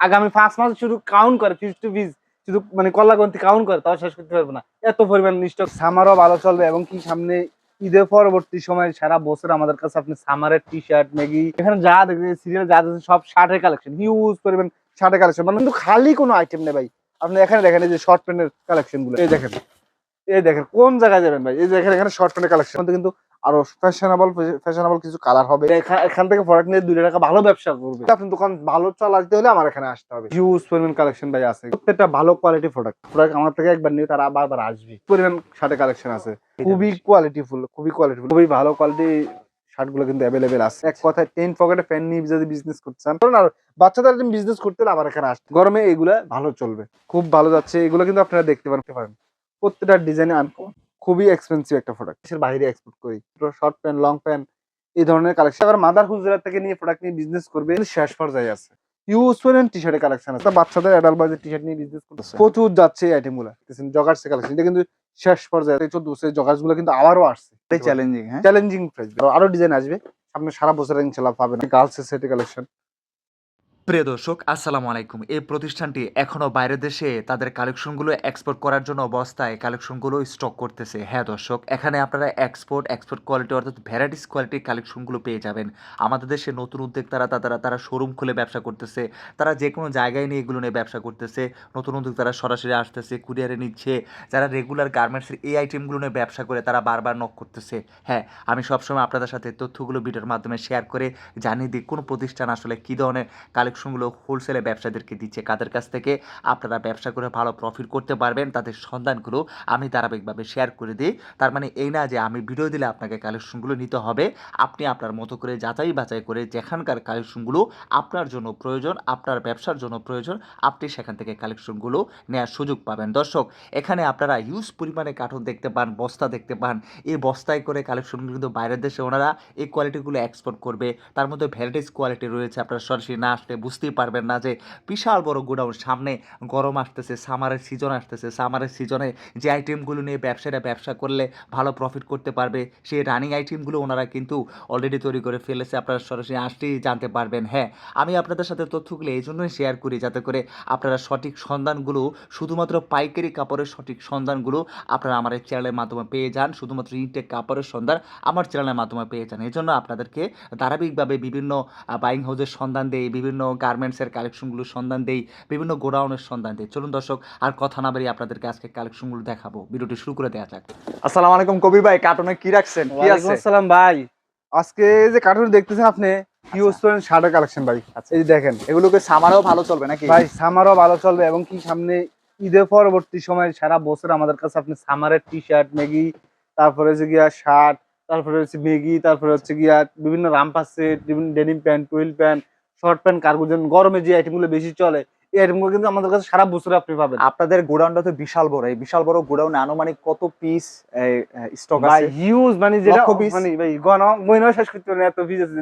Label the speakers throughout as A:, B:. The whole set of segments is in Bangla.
A: আগামী পাঁচ মাস শুধু কাউন্ট করে ফিস টু ফিস শুধু মানে কল্যাগন্তি কাউন্ট করে, তাও শেষ করতে পারব না। এত পরিমাণ স্টক সামারও ভালো চলবে এবং কি সামনে ঈদের পরবর্তী সময় সারা বছর আমাদের কাছে আপনি সামারের টি শার্ট ম্যাগি, এখানে যা দেখবেন সিরিয়াল যা দেখছেন সব শার্টের কালেকশন হিউজ পরিমাণ শার্টের কালেকশন মানে কিন্তু খালি কোনো আইটেম নেই ভাই। আপনি এখানে দেখেন, এই যে শর্ট প্যান্টের কালেকশনগুলো। এই দেখেন এই দেখেন, কোন জায়গায় যাবেন ভাই? এই যে এখানে এখানে শর্ট প্যান্টের কালেকশন কিন্তু আরও ফ্যাশনেবল ফ্যাশনেবল কিছু কালার হবে। এখান থেকে প্রোডাক্ট নিয়ে দুই টাকা ভালো ব্যবসা করবে। আপনি দোকান ভালো চালাতে হলে আমার এখানে আসতে হবে। হিউজ পরিমাণ কালেকশন ভাই আছে। প্রত্যেকটা ভালো কোয়ালিটি প্রোডাক্ট প্রোডাক্ট আমার থেকে একবার নিয়ে তারা বারবার আসবে। পরিমাণ শার্টের কালেকশন আছে। খুবই কোয়ালিটি ফুল খুবই কোয়ালিটি খুবই ভালো কোয়ালিটি শার্টগুলো কিন্তু অ্যাভেলেবেল আছে। এক কথায় টেন পকেটে ফ্যান নিয়ে যদি বিজনেস করতে চান, ধরুন আর বাচ্চাদের বিজনেস করতে হলে আবার এখানে আসতে গরমে এগুলা ভালো চলবে। খুব ভালো যাচ্ছে, এগুলো কিন্তু আপনারা দেখতে পারতে পারেন। প্রত্যেকটা ডিজাইনে আনকমন খুবই এক্সপেন্সিভ একটা প্রোডাক্ট দেশের বাইরে এক্সপোর্ট করি। শর্ট প্যান্ট লং প্যান্ট এই ধরনের কালেকশন আবার মাদার হুজরা থেকে নিয়ে প্রোডাক্ট নিয়ে বিজনেস করবে শেষ পর্যায়ে আছে। ইউজ করেন টি শার্টের কালেকশন আছে। বাচ্চাদের অ্যাডাল্ট বয়দের টি শার্ট নিয়ে বিজনেস করতেছে। প্রচুর যাচ্ছে এই আইটেমগুলো। জগার্স কালেকশন এটা কিন্তু শেষ পর্যায়ে। চোদ্দ বছরের জগার্সগুলো কিন্তু আবারও আসছে।
B: চ্যালেঞ্জিং হ্যাঁ?
A: চ্যালেঞ্জিং প্রাইস আরও ডিজাইন আসবে। আপনি সারা বছর ইনশাল্লাহ পাবেন। গার্লস এর সেট কালেকশন
C: প্রিয় দর্শক, আসসালামু আলাইকুম। এই প্রতিষ্ঠানটি এখনও বাইরের দেশে তাদের কালেকশনগুলো এক্সপোর্ট করার জন্য অবস্থায় কালেকশনগুলো স্টক করতেছে। হ্যাঁ দর্শক, এখানে আপনারা এক্সপোর্ট এক্সপোর্ট কোয়ালিটি অর্থাৎ ভ্যারাইটিস কোয়ালিটির কালেকশনগুলো পেয়ে যাবেন। আমাদের দেশে নতুন উদ্যোক্তারা, তারা তারা শোরুম খুলে ব্যবসা করতেছে। তারা যে কোনো জায়গায় নিয়ে এগুলো নিয়ে ব্যবসা করতেছে। নতুন উদ্যোক্তারা সরাসরি আসতেছে কুরিয়ারে নিচ্ছে। যারা রেগুলার গার্মেন্টসের এই আইটেমগুলো নিয়ে ব্যবসা করে, তারা বারবার নক করতেছে। হ্যাঁ আমি সবসময় আপনাদের সাথে তথ্যগুলো ভিডিওর মাধ্যমে শেয়ার করে জানিয়ে দিই কোন প্রতিষ্ঠান আসলে কী ধরনের কালেকশনগুলো হোলসেলে ব্যবসাদেরকে দিচ্ছে। কাদের কাছ থেকে আপনারা ব্যবসা করে ভালো প্রফিট করতে পারবেন, তাদের সন্ধানগুলো আমি ধারাবাহিকভাবে শেয়ার করে দিই। তার মানে এই না যে আমি ভিডিও দিলে আপনাকে কালেকশনগুলো নিতে হবে, আপনি আপনার মতো করে যাচাই বাছাই করে যেখানকার কালেকশনগুলো আপনার জন্য প্রয়োজন, আপনার ব্যবসার জন্য প্রয়োজন, আপনি সেখান থেকে কালেকশনগুলো নেওয়ার সুযোগ পাবেন। দর্শক, এখানে আপনারা হিউজ পরিমাণে কার্টুন দেখতে পান, বস্তা দেখতে পান। এই বস্তায় করে কালেকশনগুলো কিন্তু বাইরের দেশে ওনারা এই কোয়ালিটিগুলো এক্সপোর্ট করবে। তার মধ্যে ভ্যারাইটিস কোয়ালিটি রয়েছে। আপনারা সরাসরি না আসলে বুঝতেই পারবেন না যে বিশাল বড় গোডাউন সামনে গরম আসতেছে, সামারের সিজন আসতেছে। সামারের সিজনে যে আইটেমগুলো নিয়ে ব্যবসায়ীরা ব্যবসা করলে ভালো প্রফিট করতে পারবে, সেই রানিং আইটেমগুলো ওনারা কিন্তু অলরেডি তৈরি করে ফেলেছে। আপনারা সরাসরি আসলেই জানতে পারবেন। হ্যাঁ আমি আপনাদের সাথে তথ্যগুলো এই জন্যই শেয়ার করি যাতে করে আপনারা সঠিক সন্ধানগুলো, শুধুমাত্র পাইকারি কাপড়ের সঠিক সন্ধানগুলো আপনারা আমার এই চ্যানেলের মাধ্যমে পেয়ে যান। শুধুমাত্র ইনটেক কাপড়ের সন্ধান আমার চ্যানেলের মাধ্যমে পেয়ে যান। এই জন্য আপনাদেরকে ধারাবাহিকভাবে বিভিন্ন বাইং হাউসের সন্ধান দেই বিভিন্ন গার্মেন্টসের কালেকশনগুলোর সন্ধান দেই বিভিন্ন গোডাউনের সন্ধান দেই। চলুন দর্শক আর কথা না বাড়িয়ে আপনাদেরকে আজকে কালেকশনগুলো দেখাবো। ভিডিওটি শুরু করে দেওয়া যাক।
B: আসসালামু আলাইকুম কবির ভাই কার্টুনে কি রাখছেন? কি আছে?
A: আসসালাম ভাই। আজকে যে কার্টুন দেখতেছেন আপনি ইউজ করেন শার্টের কালেকশন ভাই।
B: আচ্ছা।
A: এই দেখেন
B: এগুলোকে সামারও ভালো চলবে নাকি?
A: ভাই সামারও ভালো চলবে এবং কি সামনে ঈদের পরবর্তী সময় সারা বছর আমাদের কাছে আপনি সামারের টি শার্ট ম্যাগি তারপরে হচ্ছে গিয়া শার্ট তারপরে হচ্ছে ম্যাগি তারপরে হচ্ছে গিয়া বিভিন্ন রামপাস সেট বিভিন্ন denim pant twill pant short pant cargo কার্গোজেন গরমে যে আইটেমগুলো বেশি চলে এই আইটেমগুলো কিন্তু আমাদের কাছে সারা বছর আপনি পাবেন।
B: আপনাদের গোডাউনটা তো বিশাল বড়। এই বিশাল বড় গোডাউনে আনুমানিক কত পিস স্টক আছে?
A: হিউজ মানে যেটা মানে ভাই গণ মহিনা শেষ করতে এত পিস আছে।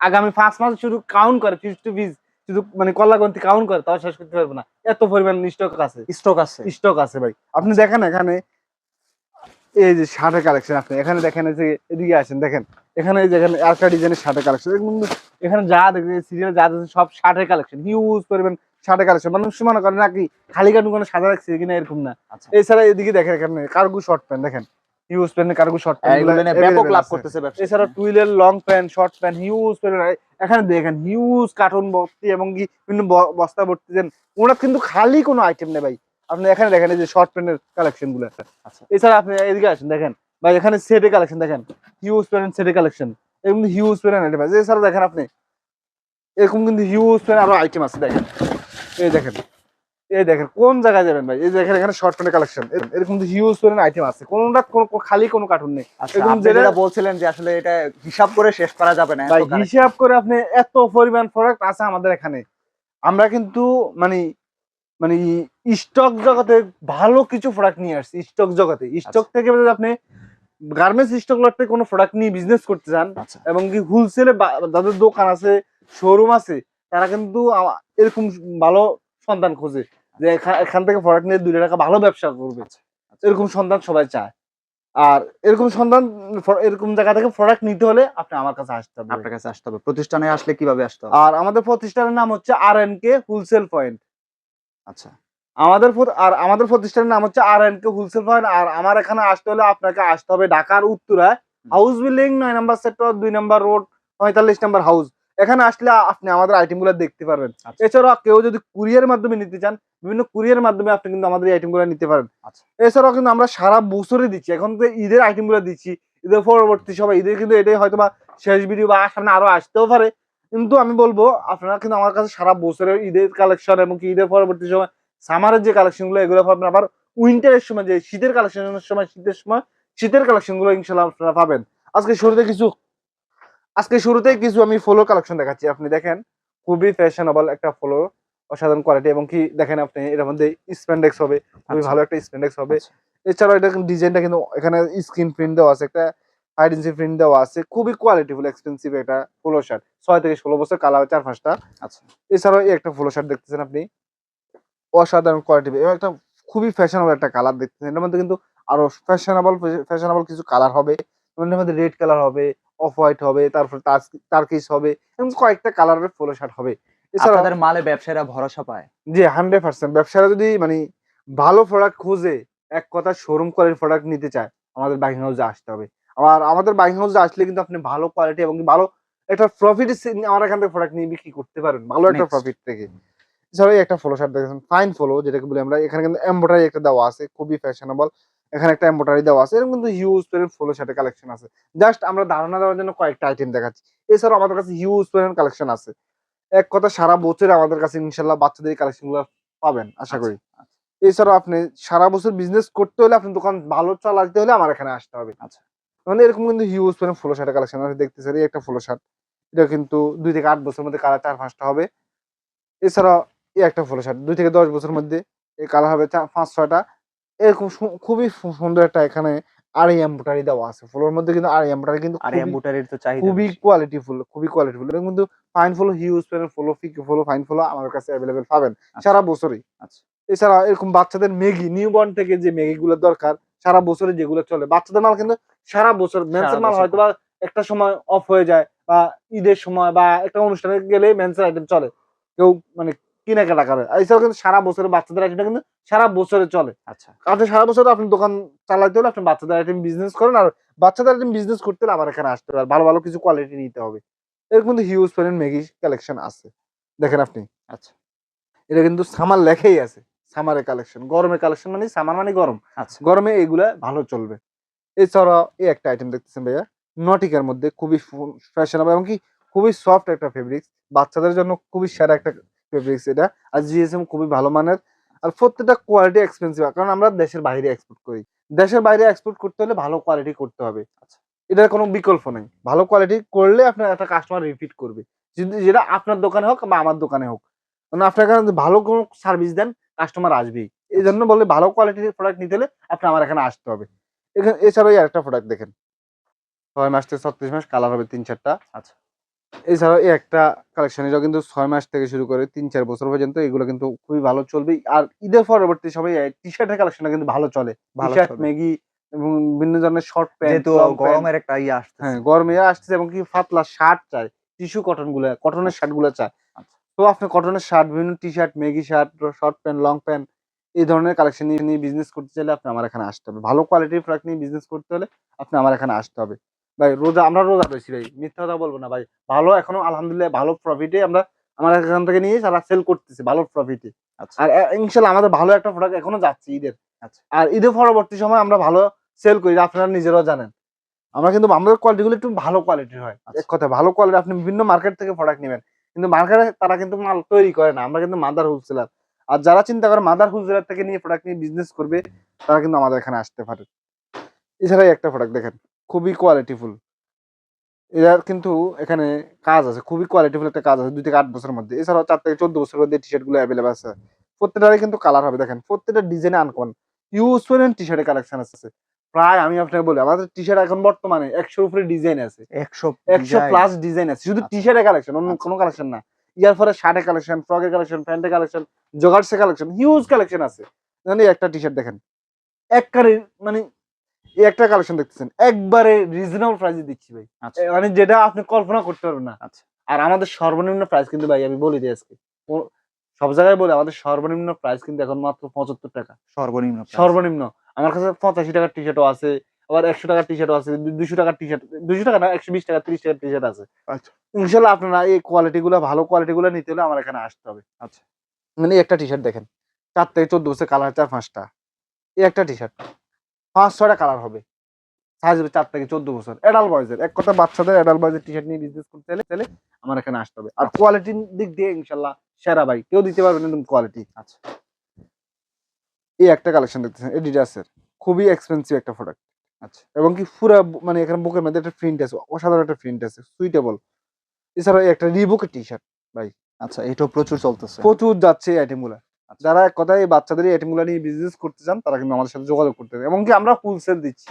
A: আগামী পাঁচ মাস শুধু কাউন্ট করে পিস টু পিস শুধু মানে কল্যাগন্তি কাউন্ট করে তাও শেষ করতে পারব না। এত পরিমাণ স্টক আছে।
B: স্টক আছে।
A: স্টক আছে ভাই। আপনি দেখেন এখানে এই যে শার্টের কালেকশন আপনি এখানে দেখেন যে এদিকে আসেন দেখেন। এখানে এই যে এখানে আরেকটা ডিজাইনের শার্টের কালেকশন এখানে যা দেখেন সিরিয়াল যা দেখেন সব শার্টের কালেকশন হিউজ পরিমাণ শার্টের কালেকশন মানুষ মনে করে নাকি খালি কাটুন কোনো সাদা রাখছে কিনা এরকম না।
B: আচ্ছা।
A: এছাড়া এদিকে দেখেন এখানে কার্গো শর্ট প্যান্ট দেখেন। হিউজ প্যান্ট কার্গো শর্ট
B: নিয়ে ব্যাপক লাভ করতেছে ব্যবসা
A: এছাড়া টুইলের long pant short pant huge pant এখানে দেখেন হিউজ কার্টুন ভর্তি এবং কি বিভিন্ন বস্তা ভর্তি। দেন ওরা কিন্তু খালি কোনো আইটেম নেই ভাই। আপনি এখানে দেখেন এই যে শর্ট প্যান্টের কালেকশনগুলো
B: আচ্ছা।
A: এছাড়া আপনি এদিকে আসেন দেখেন। ভাই এখানে সেটের কালেকশন দেখেন। হিউজ প্যান্ট সেটের কালেকশন এরকম হিউজ প্যান্ট আইটেম আছে এছাড়া দেখেন আপনি এরকম কিন্তু হিউজ প্যান্ট আরও আইটেম আছে দেখেন। এই দেখেন এই দেখেন কোন জায়গায় যাবেন ভাই? এই দেখেন এখানে শর্ট প্যান্টের কালেকশন এরকম কিন্তু হিউজ প্যান্ট আইটেম আছে। কোনটা কোনো খালি কোনো কার্টুন নেই।
B: আচ্ছা
A: এরকম যেটা-
B: বলছিলেন যে আসলে এটা হিসাব করে শেষ করা যাবে না
A: ভাই হিসাব করে আপনি এত পরিমাণ প্রোডাক্ট আছে আমাদের এখানে। আমরা কিন্তু মানে মানে স্টক জগতে ভালো কিছু প্রোডাক্ট নিয়ে আসছে স্টক জগতে। স্টক
B: আচ্ছা।
A: থেকে আপনি গার্মেন্টস স্টক লট থেকে কোনো প্রোডাক্ট নিয়ে বিজনেস করতে চান
B: আচ্ছা।
A: এবং কি হোলসেলে যাদের দোকান আছে শোরুম আছে তারা কিন্তু এরকম ভালো সন্ধান খোঁজে যে এখান থেকে প্রোডাক্ট নিয়ে দুই টাকা ভালো ব্যবসা করবে।
B: আচ্ছা।
A: এরকম সন্ধান সবাই চায়। আর এরকম সন্ধান এরকম জায়গা থেকে প্রোডাক্ট নিতে হলে আপনি আমার কাছে আসতে হবে।
B: আপনার কাছে আসতে হবে। প্রতিষ্ঠানে আসলে কীভাবে আসতে হবে?
A: আর আমাদের প্রতিষ্ঠানের নাম হচ্ছে R N K wholesale point
B: আচ্ছা।
A: আমাদের আর আমাদের প্রতিষ্ঠানের নাম হচ্ছে R N K wholesale point আর আমার এখানে আসতে হলে আপনাকে আসতে হবে ঢাকার উত্তরায় হাউস বিল্ডিং নয় নাম্বার সেক্টর দুই নাম্বার রোড পঁয়তাল্লিশ নাম্বার হাউস। এখানে আসলে আপনি আমাদের আইটেমগুলো দেখতে পারবেন।
B: আচ্ছা।
A: এছাড়াও কেউ যদি কুরিয়ার মাধ্যমে নিতে চান বিভিন্ন কুরিয়ার মাধ্যমে আপনি কিন্তু আমাদের আইটেমগুলো নিতে পারেন।
B: আচ্ছা।
A: এছাড়াও কিন্তু আমরা সারা বছরই দিচ্ছি। এখন তো ঈদের আইটেমগুলো দিচ্ছি ঈদের পরবর্তী সবাই ঈদের কিন্তু এটাই হয়তো বা শেষ ভিডিও বা সামনে আরও আসতেও পারে। কিন্তু আমি বলব আপনারা কিন্তু আমার কাছে সারা বছরের ঈদের কালেকশন এবং ঈদের পরবর্তী সময় সামারের যে কালেকশনগুলো এগুলো পাবেন আবার উইন্টারের সময় যে শীতের কালেকশনের সময় শীতের সময় শীতের কালেকশনগুলো ইনশাল্লাহ আপনারা পাবেন। আজকে শুরুতে কিছু আজকে শুরুতে কিছু আমি ফলো কালেকশন দেখাচ্ছি। আপনি দেখেন খুবই ফ্যাশনেবল একটা ফলো অসাধারণ কোয়ালিটি এবং কি দেখেন আপনি এর মধ্যে স্প্যান্ডেক্স হবে খুবই
B: আচ্ছা।
A: ভালো একটা স্প্যান্ডেক্স হবে।
B: আচ্ছা।
A: এছাড়াও এটা ডিজাইনটা কিন্তু এখানে স্ক্রিন প্রিন্ট দেওয়া আছে একটা হাইড ইঞ্চি প্রিন্ট দেওয়া আছে খুবই কোয়ালিটিফুল এক্সপেন্সিভ একটা ফলো শার্ট ছয় থেকে ষোলো বছর কালার চার পাঁচটা।
B: আচ্ছা।
A: এছাড়াও এই একটা ফলো শার্ট দেখতেছেন আপনি। অসাধারণ কোয়ালিটি এবং একটা খুবই ফ্যাশনেবল একটা কালার দেখতেছেন। এর মধ্যে কিন্তু আরও ফ্যাশনেবল ফ্যাশনেবল কিছু কালার হবে। এর মধ্যে রেড কালার হবে অফ হোয়াইট হবে তারপর টার্কিস হবে এবং কয়েকটা কালারের ফলো শার্ট হবে। এছাড়া
B: আপনাদের মালে ব্যবসায়ীরা ভরসা পায়।
A: জি হান্ড্রেড পার্সেন্ট ব্যবসারা যদি মানে ভালো প্রোডাক্ট খোঁজে এক কথা শোরুম কোয়ালিটির প্রোডাক্ট নিতে চায় আমাদের বাইকিং হাউসে আসতে হবে। আর আমাদের বাইকিং হাউসে আসলে কিন্তু আপনি ভালো কোয়ালিটি এবং ভালো একটা প্রফিট আমার এখান থেকে প্রোডাক্ট নিয়ে বিক্রি করতে পারেন। ভালো একটা প্রফিট থেকে। এছাড়াও একটা ফলো শার্ট দেখেছেন ফাইন ফলো যেটাকে বলি আমরা এখানে কিন্তু এম্বোটারি একটা দেওয়া আছে খুবই ফ্যাশনেবল এখানে একটা এম্বোটারি দেওয়া আছে এরকম কিন্তু হিউজ পরিমাণ ফলো শার্টের কালেকশন আছে। জাস্ট আমরা ধারণা দেওয়ার জন্য কয়েকটা আইটেম দেখাচ্ছি। এছাড়াও আমাদের কাছে হিউজ পরিমাণ কালেকশন আছে। এক কথা সারা বছর আমাদের কাছে ইনশাল্লাহ বাচ্চাদের কালেকশনগুলো পাবেন আশা
B: আচ্ছা,
A: করি। এছাড়াও আপনি সারা বছর বিজনেস করতে হলে আপনি দোকান ভালো চালাতে হলে আমার এখানে আসতে হবে।
B: আচ্ছা।
A: মানে এরকম কিন্তু হিউজ পরিমাণ ফলো শার্টের কালেকশন আছে দেখতে চাই একটা ফলো শার্ট এটা কিন্তু দুই থেকে আট বছরের মধ্যে কালার চার পাঁচটা হবে। এছাড়াও এই একটা ফলো শার্ট। দুই থেকে দশ বছরের মধ্যে এই কালার হবে পাঁচ ছয়টা। এরকম খুবই সুন্দর একটা এখানে আর এম্বোটারি দেওয়া আছে। ফলোর মধ্যে কিন্তু আর এম্বোটারি কিন্তু
B: আর
A: খুবই-
B: তো চাহিদা
A: খুবই
B: কোয়ালিটি
A: ফুল খুবই কোয়ালিটি ফুল। কিন্তু fine polo huge pen polo pique polo fine polo আমার কাছে অ্যাভেলেবেল পাবেন
B: আচ্ছা।
A: সারা বছরই।
B: আচ্ছা।
A: এছাড়া এরকম বাচ্চাদের ম্যাগি নিউ বর্ন থেকে যে ম্যাগি গুলো দরকার সারা বছরে যেগুলো চলে বাচ্চাদের মাল কিন্তু সারা বছর মেন্সের মাল হয়তো বা একটা সময় অফ হয়ে যায় বা ঈদের সময় বা একটা অনুষ্ঠানে গেলে মেন্সের আইটেম চলে। কেউ মানে কেনাকাটা করে। এছাড়াও কিন্তু সারা বছরে বাচ্চাদের আইটেমটা কিন্তু সারা বছরে চলে।
B: আচ্ছা।
A: আপনি সারা বছর আপনি দোকান চালাইতে হলে আপনি বাচ্চাদের আইটেম বিজনেস করেন আর বাচ্চাদের আইটেম বিজনেস করতে হলে আমার এখানে আসতে হবে। ভালো ভালো কিছু কোয়ালিটি নিতে হবে। এরকম কিন্তু হিউজ পরিমাণ ম্যাগি কালেকশন আছে। দেখেন আপনি।
B: আচ্ছা।
A: এটা কিন্তু সামার লেখাই আছে। সামারের কালেকশন গরমের কালেকশন মানে সামার মানে গরম।
B: আচ্ছা।
A: গরমে এগুলা ভালো চলবে। এছাড়া এই একটা আইটেম দেখতেছেন ভাইয়া। নটিকার মধ্যে খুবই ফ্যাশনেবল এবং কি খুবই সফট একটা ফেব্রিক্স বাচ্চাদের জন্য খুবই সেরা একটা ফেব্রিক্স এটা আর জিএসএম খুবই ভালো মানের। আর প্রত্যেকটা কোয়ালিটি এক্সপেন্সিভ কারণ আমরা দেশের বাইরে এক্সপোর্ট করি। দেশের বাইরে এক্সপোর্ট করতে হলে ভালো কোয়ালিটি করতে হবে।
B: আচ্ছা।
A: এটার কোনো বিকল্প নেই। ভালো কোয়ালিটি করলে আপনার একটা কাস্টমার রিপিট করবে। যদি যেটা আপনার দোকানে হোক বা আমার দোকানে হোক। মানে আপনার কাছে ভালো কোনো সার্ভিস দেন কাস্টমার আসবেই। এই জন্য বলে ভালো কোয়ালিটির প্রোডাক্ট নিতে হলে আপনি আমার এখানে আসতে হবে। এখানে এছাড়াও আরেকটা প্রোডাক্ট দেখেন। ছয় মাস থেকে ছত্রিশ মাস কালার হবে তিন চারটা।
B: আচ্ছা।
A: এছাড়াও এই একটা কালেকশন এটাও কিন্তু ছয় মাস থেকে শুরু করে তিন চার বছর পর্যন্ত এগুলো কিন্তু খুবই ভালো চলবে আর ঈদের পরবর্তী সময় টি শার্টের কালেকশনটা কিন্তু ভালো চলে। টি শার্ট ম্যাগি এবং বিভিন্ন ধরনের শর্ট প্যান্ট
B: গরমের একটা ইয়ে আসছে
A: হ্যাঁ গরমে আসতেছে এবং কি পাতলা শার্ট চাই টিস্যু কটনগুলো কটনের শার্টগুলো চায়।
B: আচ্ছা।
A: তো আপনি কটনের শার্ট বিভিন্ন T shirt Maggi shirt short pant long pant এই ধরনের কালেকশন নিয়ে নিয়ে বিজনেস করতে চাইলে আপনি আমার এখানে আসতে হবে। ভালো কোয়ালিটির প্রোডাক্ট নিয়ে বিজনেস করতে হলে আপনি আমার এখানে আসতে হবে। ভাই রোজা আমরা রোজা রয়েছি ভাই। মিথ্যা কথা বলব না ভাই। ভালো এখনও আলহামদুলিল্লাহ ভালো প্রফিটে আমরা আমার এখান থেকে নিয়ে সারা সেল করতেছি ভালো প্রফিটে
B: আচ্ছা।
A: আর ইনশাল্লাহ আমাদের ভালো একটা প্রোডাক্ট এখনও যাচ্ছে ঈদের।
B: আচ্ছা।
A: আর ঈদের পরবর্তী সময় আমরা ভালো সেল করি আপনারা নিজেরাও জানেন। আমরা কিন্তু আমাদের কোয়ালিটি গুলো একটু ভালো কোয়ালিটির হয়।
B: আচ্ছা।
A: এক কথা ভালো কোয়ালিটি আপনি বিভিন্ন মার্কেট থেকে প্রোডাক্ট নেবেন। কিন্তু মার্কেটে তারা কিন্তু মাল তৈরি করে না আমরা কিন্তু মাদার হোলসেলার আর যারা চিন্তা করে মাদার হোলসেলার থেকে নিয়ে প্রোডাক্ট নিয়ে বিজনেস করবে তারা কিন্তু আমাদের এখানে আসতে পারে। এছাড়া এই একটা প্রোডাক্ট দেখেন। খুবই কোয়ালিটিফুল এর কিন্তু এখানে কাজ আছে খুবই কোয়ালিটিফুল একটা কাজ আছে দুই থেকে আট বছরের মধ্যে। এছাড়াও চার থেকে চোদ্দ বছরের মধ্যে টি শার্টগুলো অ্যাভেলেবল আছে। প্রত্যেকটারই কিন্তু কালার হবে। দেখেন প্রত্যেকটা ডিজাইনে আনকমন ইউজ করেন টি শার্টের কালেকশন আছে। প্রায় আমি আপনাকে বলি আমাদের টি শার্ট এখন বর্তমানে একশোর উপরে ডিজাইন আছে।
B: একশো
A: একশো প্লাস ডিজাইন আছে। শুধু
B: আচ্ছা।
A: টি শার্টের কালেকশন অন্য
B: আচ্ছা।
A: কোনো কালেকশন না। ইয়ার পরে শার্টের কালেকশন ফ্রকের কালেকশন প্যান্টের কালেকশন জগার্সের কালেকশন হিউজ কালেকশন আছে। একটা টি শার্ট দেখেন। এক কারি মানে এই একটা কালেকশন দেখতেছেন। একবারে রিজনেবল প্রাইসে দিচ্ছি ভাই।
B: আচ্ছা।
A: মানে যেটা আপনি কল্পনা করতে পারবেন না।
B: আচ্ছা।
A: আর আমাদের সর্বনিম্ন প্রাইস কিন্তু ভাই আমি বলি দিই আজকে। সব জায়গায় বলে আমাদের সর্বনিম্ন প্রাইস কিন্তু এখন মাত্র পঁচাত্তর টাকা।
B: সর্বনিম্ন
A: সর্বনিম্ন। আমার কাছে পঁচাশি টাকার টি শার্টও আছে আবার একশো টাকার টি শার্টও আছে দুশো টাকার টি শার্ট দুশো টাকা না একশো বিশ টাকা ত্রিশ টাকার টি শার্ট আছে।
B: আচ্ছা।
A: ইনশাল্লাহ আপনারা এই কোয়ালিটি গুলো ভালো কোয়ালিটি গুলো নিতে হলে আমার এখানে আসতে হবে।
B: আচ্ছা।
A: মানে একটা টি শার্ট দেখেন চার থেকে চোদ্দ বছর কালার চার পাঁচটা। এই একটা টি শার্ট পাঁচ ছয়টা কালার হবে। সাইজ হবে চার থেকে চোদ্দ বছর। এডাল বয়সের এক কথা বাচ্চাদের এডাল বয়সের টি শার্ট নিয়ে বিজনেস করতে হলে তাহলে আমার এখানে আসতে হবে। আর কোয়ালিটির দিক দিয়ে ইনশাল্লাহ সেরা ভাই। কেউ দিতে পারবে না কোয়ালিটি
B: আচ্ছা।
A: এই একটা কালেকশন দেখতেছেন এডিডাসের খুবই এক্সপেন্সিভ একটা প্রোডাক্ট
B: আচ্ছা।
A: এবং কি পুরা মানে এখানে বুকের মধ্যে একটা প্রিন্ট আছে অসাধারণ একটা প্রিন্ট আছে সুইটেবল এছাড়া একটা রিবুকের টি শার্ট ভাই।
B: আচ্ছা এটাও প্রচুর চলতেছে।
A: প্রচুর যাচ্ছে এই আইটেমগুলো। যারা এক কথায় বাচ্চাদের এই আইটেমগুলো নিয়ে বিজনেস করতে চান তারা কিন্তু আমাদের সাথে যোগাযোগ করতে হবে এমনকি আমরা হোলসেল দিচ্ছি।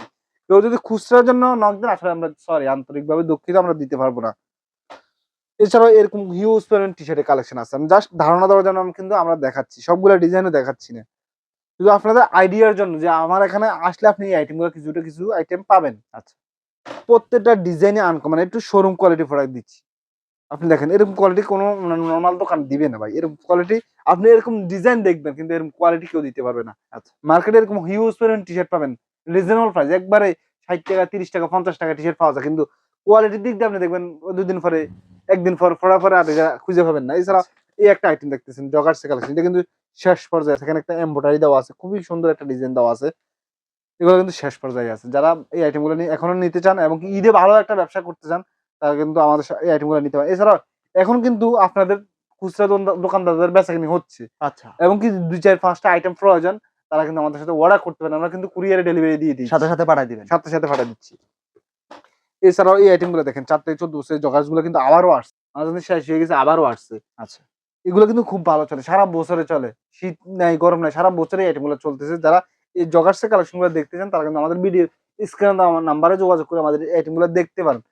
A: কেউ যদি খুচরার জন্য নক দেন আসলে আমরা সরি আন্তরিকভাবে দুঃখিত আমরা দিতে পারব না। এছাড়াও এরকম হিউজ পরিমাণ টি শার্টের কালেকশন আছে। আমি জাস্ট ধারণা দেওয়ার জন্য আমি কিন্তু আমরা দেখাচ্ছি। সবগুলো ডিজাইনও দেখাচ্ছি না। শুধু আপনাদের আইডিয়ার জন্য যে আমার এখানে আসলে আপনি এই আইটেমগুলো কিছুটা কিছু আইটেম পাবেন।
B: আচ্ছা।
A: প্রত্যেকটা ডিজাইনে আনকমন একটু শোরুম কোয়ালিটি প্রোডাক্ট দিচ্ছি। আপনি দেখেন এরকম কোয়ালিটি কোনো নর্মাল দোকান দিবে না ভাই। এরকম কোয়ালিটি আপনি এরকম ডিজাইন দেখবেন কিন্তু এরকম কোয়ালিটি কেউ দিতে পারবে না।
B: আচ্ছা।
A: মার্কেটে এরকম হিউজ পরিমাণ টি শার্ট পাবেন। রিজনেবল প্রাইস একবারে ষাট টাকা তিরিশ টাকা পঞ্চাশ টাকা টি শার্ট পাওয়া যায় কিন্তু কোয়ালিটির দিক দিয়ে আপনি দেখবেন দুদিন পরে একদিন পর পড়া পরে আর এটা খুঁজে পাবেন না। এছাড়া এই একটা আইটেম দেখতেছেন জগার্স কালেকশন এটা কিন্তু শেষ পর্যায়ে সেখানে একটা এম্বোটারি দেওয়া আছে খুবই সুন্দর একটা ডিজাইন দেওয়া আছে। এগুলো কিন্তু শেষ পর্যায়ে আছে। যারা এই আইটেমগুলো নিয়ে এখনও নিতে চান এবং ঈদে ভালো একটা ব্যবসা করতে চান তারা কিন্তু আমাদের এই আইটেমগুলো নিতে পারে। এছাড়া এখন কিন্তু আপনাদের খুচরা দোকান- দোকানদারদের বেচাকিনি হচ্ছে।
B: আচ্ছা।
A: এবং কি দুই চার পাঁচটা আইটেম প্রয়োজন তারা কিন্তু আমাদের সাথে অর্ডার করতে পারেন আমরা কিন্তু কুরিয়ারে ডেলিভারি দিয়ে দিই
B: সাথে সাথে পাঠাই দিবেন।
A: সাথে সাথে পাঠিয়ে দিচ্ছি। এছাড়াও এই আইটেমগুলো দেখেন চার থেকে চোদ্দ বছরের জগাসগুলো কিন্তু আবারও আসছে। আমাদের শেষ হয়ে গেছে আবারও আসছে।
B: আচ্ছা।
A: এগুলো কিন্তু খুব ভালো চলে সারা বছরে চলে। শীত নাই গরম নাই সারা বছরে এই আইটেমগুলো চলতেছে। যারা এই জগার্সের কালেকশনগুলো দেখতে চান তারা কিন্তু আমাদের ভিডিও স্ক্রিনে আমার নাম্বারে যোগাযোগ করে আমাদের আইটেমগুলো দেখতে পারেন।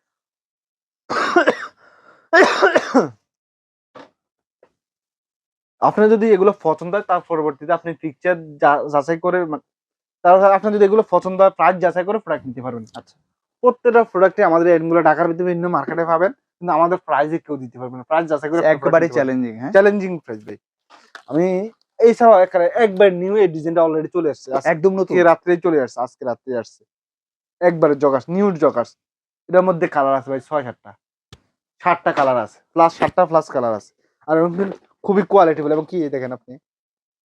A: আপনার যদি এগুলো পছন্দ হয় তার পরবর্তীতে আপনি পিকচার যাচাই করে মা- আপনার যদি এগুলো পছন্দ হয় প্রাইস যাচাই করে প্রোডাক্ট নিতে পারবেন।
B: আচ্ছা।
A: প্রত্যেকটা প্রোডাক্টে আমাদের এগুলো ঢাকার ভিতরে বিভিন্ন মার্কেটে পাবেন কিন্তু আমাদের প্রাইসে কেউ দিতে পারবে না। প্রাইস যাচাই করে
B: একেবারে চ্যালেঞ্জিং হ্যাঁ?
A: চ্যালেঞ্জিং প্রাইস ভাই। আমি এছাড়াও একবারে একবার নিউ এই ডিজাইনটা অলরেডি চলে আসছে।
B: একদম নতুন।
A: রাত্রেই চলে আসছে আজকে রাত্রে আসছে। একবারে জগাস নিউ জগাস। এটার মধ্যে কালার আছে ভাই ছয় সাতটা। সাতটা কালার আছে প্লাস সাতটা প্লাস কালার আছে। আর খুবই কোয়ালিটিফুল এবং কি দেখেন আপনি?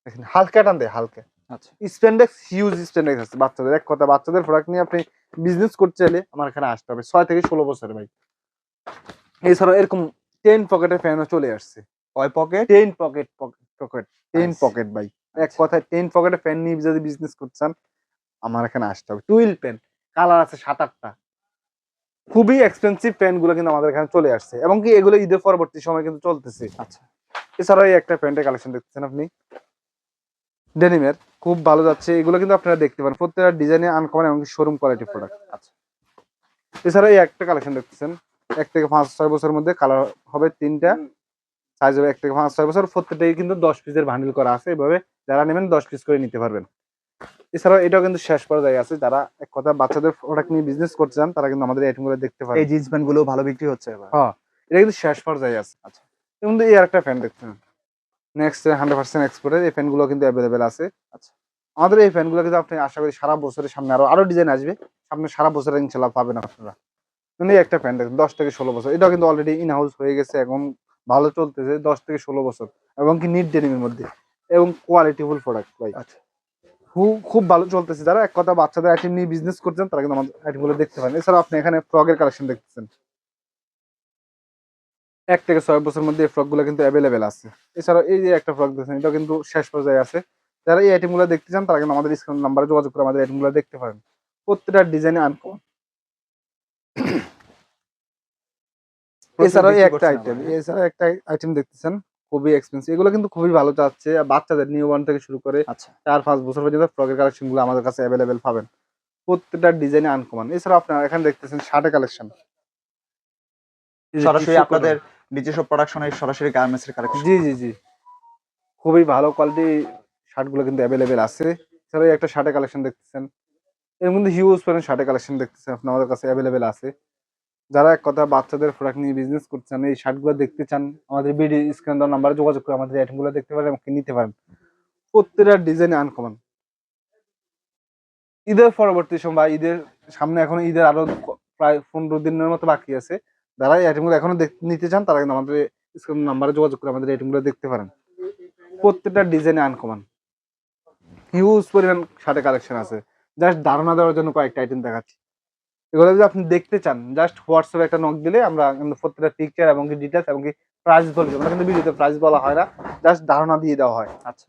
A: দেখেন হালকা টান দেয় হালকা।
B: আচ্ছা।
A: স্পেন্ডেক্স হিউজ স্পেন্ডেক্স আছে বাচ্চাদের। এক কথা বাচ্চাদের প্রোডাক্ট নিয়ে আপনি বিজনেস করতে চাইলে আমার এখানে আসতে হবে। ছয় থেকে ষোলো বছরের ভাই। এছাড়াও এরকম টেন পকেটের ফ্যানও চলে আসছে।
B: কয় pocket
A: ten pocket pocket pocket ten pocket ভাই। এক
B: আচ্ছা।
A: কথায় টেন পকেটের ফ্যান নিয়ে যদি বিজনেস করতে চান আমার এখানে আসতে হবে। টুইল পেন কালার আছে সাত আটটা। খুবই এক্সপেন্সিভ পেনগুলো কিন্তু আমাদের এখানে চলে আসছে। এবং কি এগুলো ঈদের পরবর্তী সময় কিন্তু চলতেছে।
B: আচ্ছা।
A: এছাড়াও এই একটা প্যান্টের কালেকশন দেখতেছেন আপনি। ডেনিমের খুব ভালো যাচ্ছে। এগুলো কিন্তু আপনারা দেখতে পারেন। প্রত্যেকটা ডিজাইনে আনকমন এবং শোরুম কোয়ালিটি প্রোডাক্ট
B: আচ্ছা।
A: এছাড়া এই একটা কালেকশন দেখতেছেন। এক থেকে পাঁচ ছয় বছরের মধ্যে কালার হবে তিনটা। সাইজ হবে এক থেকে পাঁচ ছয় বছর। প্রত্যেকটাই কিন্তু দশ পিসের বান্ডিল করা আছে। এভাবে যারা নেবেন দশ পিস করে নিতে পারবেন। এছাড়াও এটাও কিন্তু শেষ পর্যায়ে আছে। যারা এক কথা বাচ্চাদের প্রোডাক্ট নিয়ে বিজনেস করতে চান তারা কিন্তু আমাদের আইটেমগুলো দেখতে পারেন।
B: এই জিন্স প্যান্টগুলো ভালো বিক্রি হচ্ছে এবার।
A: হ্যাঁ এটা কিন্তু শেষ পর্যায়ে আছে।
B: আচ্ছা।
A: এবং এই আর একটা ফ্যান দেখছেন নেক্সট হান্ড্রেড পার্সেন্ট এক্সপোর্টের এই ফ্যানগুলো কিন্তু অ্যাভেলেবেল আছে।
B: আচ্ছা।
A: আমাদের এই ফ্যানগুলো কিন্তু আপনি আশা করি সারা বছরের সামনে আরও আরও ডিজাইন আসবে। সামনে সারা বছরে ইনশাল্লাহ পাবেন আপনারা। এই একটা ফ্যান দেখুন দশ থেকে ষোলো বছর। এটা কিন্তু অলরেডি ইন হাউস হয়ে গেছে এখন ভালো চলতেছে দশ থেকে ষোলো বছর। এবং কি নিট ডেনিমের মধ্যে। এবং কোয়ালিটিফুল প্রোডাক্ট ভাই।
B: আচ্ছা।
A: খুব খুব ভালো চলতেছে। যারা এক কথা বাচ্চাদের আইটেম নিয়ে বিজনেস করছেন তারা কিন্তু আমাদের আইটেমগুলো দেখতে পারেন। এছাড়া আপনি এখানে ফ্রকের কালেকশন দেখতেছেন। এক থেকে ছয় বছরের মধ্যে এই ফ্রকগুলো কিন্তু অ্যাভেলেবেল আছে। এছাড়া এই যে একটা ফ্রক দেখছেন এটা কিন্তু শেষ পর্যায়ে আছে। যারা এই আইটেমগুলো দেখতে চান তারা কিন্তু আমাদের স্ক্রিন নাম্বারে যোগাযোগ করে আমাদের আইটেমগুলো দেখতে পারেন। প্রত্যেকটা ডিজাইনে আনকমন এছাড়াও এই একটা আইটেম
B: আবার, হ্যাঁ?
A: এছাড়া একটা আইটেম দেখতেছেন। খুবই এক্সপেন্সিভ এগুলো কিন্তু খুবই ভালো যাচ্ছে। আর বাচ্চাদের নিউ ওয়ান থেকে শুরু করে
B: আচ্ছা।
A: চার পাঁচ বছর পর্যন্ত ফ্রকের কালেকশনগুলো আমাদের কাছে অ্যাভেলেবেল পাবেন। প্রত্যেকটা ডিজাইনে আনকমন এছাড়া আপনারা এখানে দেখতেছেন শার্টের কালেকশন
B: সরাসরি আপনাদের নিজস্ব প্রোডাকশনের সরাসরি গার্মেন্টস এর কালেকশন
A: জি জি জি। খুবই ভালো কোয়ালিটি শার্টগুলো কিন্তু অ্যাভেলেবেল আছে। এছাড়া একটা শার্টের কালেকশন দেখতেছেন। এর মধ্যে হিউজ পরিমাণ শার্টের কালেকশন দেখতেছেন আপনি আমাদের কাছে অ্যাভেলেবেল আছে। যারা এক কথা বাচ্চাদের প্রোডাক্ট নিয়ে বিজনেস করতে চান, এই শার্টগুলো দেখতে চান, আমাদের বিডি স্ক্রিন দেওয়ার নাম্বারে যোগাযোগ করে আমাদের আইটেমগুলো দেখতে পারেন এবং নিতে পারেন। প্রত্যেকটা ডিজাইন আনকমন ঈদের পরবর্তী সময় ঈদের সামনে এখন ঈদের আরও প্রায় পনেরো দিনের মতো বাকি আছে। যারা এই আইটেমগুলো এখনও নিতে চান, তারা কিন্তু আমাদের স্ক্রিন নাম্বারে যোগাযোগ করে আমাদের আইটেমগুলো দেখতে পারেন। প্রত্যেকটা ডিজাইনে আনকমন হিউজ পরিমাণ শার্টের কালেকশন আছে। জাস্ট ধারণা দেওয়ার জন্য কয়েকটা আইটেম দেখাচ্ছি। এগুলো যদি আপনি দেখতে চান জাস্ট হোয়াটসঅ্যাপে একটা নক দিলে আমরা কিন্তু প্রত্যেকটা পিকচার এবং ডিটেলস এবং কি প্রাইস বলে দিই। আমরা কিন্তু ভিডিওতে প্রাইস বলা হয় না জাস্ট ধারণা দিয়ে দেওয়া হয়।
B: আচ্ছা।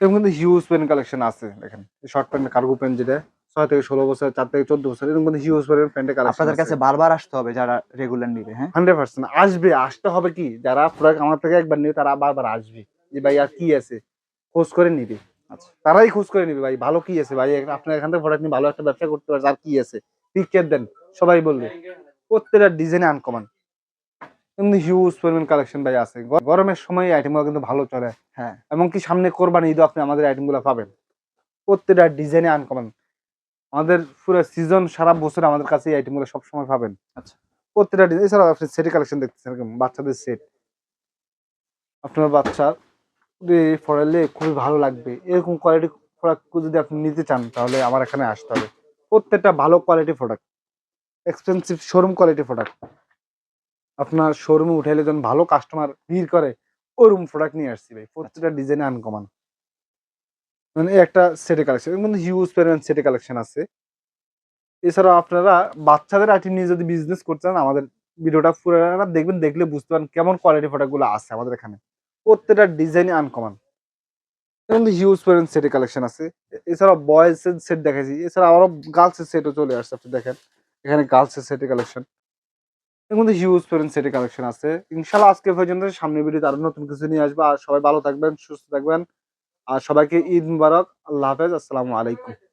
A: এরকম কিন্তু হিউজ পেন কালেকশন আছে দেখেন। শর্ট প্যান্ট কার্গো প্যান্ট যেটা ছয় থেকে ষোলো বছর চার থেকে চোদ্দ বছর এরকম কিন্তু হিউজ পরিমাণ প্যান্টের কালেকশন
B: আপনাদের কাছে বারবার আসতে হবে যারা রেগুলার নিবে হ্যাঁ?
A: হান্ড্রেড পার্সেন্ট আসবে আসতে হবে কি? যারা প্রোডাক্ট আমার থেকে একবার নিবে তারা বারবার আসবে যে ভাই আর কি আছে? খোঁজ করে নিবে। তারাই খোঁজ করে নিবে ভাই ভালো কি আছে ভাই? আপনার এখান থেকে প্রোডাক্ট নিয়ে ভালো একটা ব্যবসা করতে পারছে আর কি আছে? পিকচার দেন সবাই বলবে। প্রত্যেকটা ডিজাইনে আনকমন কিন্তু হিউজ পরিমাণ কালেকশন ভাই আছে। গরমের সময় আইটেমগুলো কিন্তু ভালো চলে।
B: হ্যাঁ।
A: এমনকি সামনে কোরবানি ঈদও আপনি আমাদের আইটেমগুলো পাবেন। প্রত্যেকটা ডিজাইনে আনকমন আমাদের পুরো সিজন সারা বছর আমাদের কাছে এই আইটেমগুলো সবসময় পাবেন।
B: আচ্ছা।
A: প্রত্যেকটা ডিজাইন এছাড়াও আপনি সেটের কালেকশন দেখতেছেন বাচ্চাদের সেট আপনার বাচ্চার পড়ালে খুবই ভালো লাগবে। এরকম কোয়ালিটি প্রোডাক্ট যদি আপনি নিতে চান তাহলে আমার এখানে আসতে হবে। প্রত্যেকটা ভালো quality product expensive showroom quality product আপনার শোরুমে উঠাইলে যখন ভালো কাস্টমার ভিড় করে ওরকম প্রোডাক্ট নিয়ে আসছি ভাই। প্রত্যেকটা ডিজাইনে আনকমন মানে একটা সেটে কালেকশন মধ্যে হিউজ পরিমাণ সেটে কালেকশন আছে। এছাড়াও আপনারা বাচ্চাদের আইটেম নিয়ে যদি বিজনেস করতে চান আমাদের ভিডিওটা পুরো দেখবেন দেখলে বুঝতে পারেন কেমন কোয়ালিটি প্রোডাক্টগুলো আছে আমাদের এখানে। প্রত্যেকটা ডিজাইনে আনকমন এর হিউজ পরিমাণ সেটে কালেকশন আছে। এ- এছাড়াও বয়েজ এর সেট দেখাইছি। এছাড়া আরও গার্লস এর সেটও চলে আসছে, আপনি দেখেন। এখানে গার্লস এর সেটে কালেকশন এর হিউজ পরিমাণ সেটে কালেকশন আছে। ইনশাল্লাহ আজকে পর্যন্ত। সামনে ভিডিওতে আরও নতুন কিছু নিয়ে আসব। আর সবাই ভালো থাকবেন, সুস্থ থাকবেন। আর সবাইকে ঈদ মুবারক। আল্লাহ হাফেজ। আসসালামু আলাইকুম।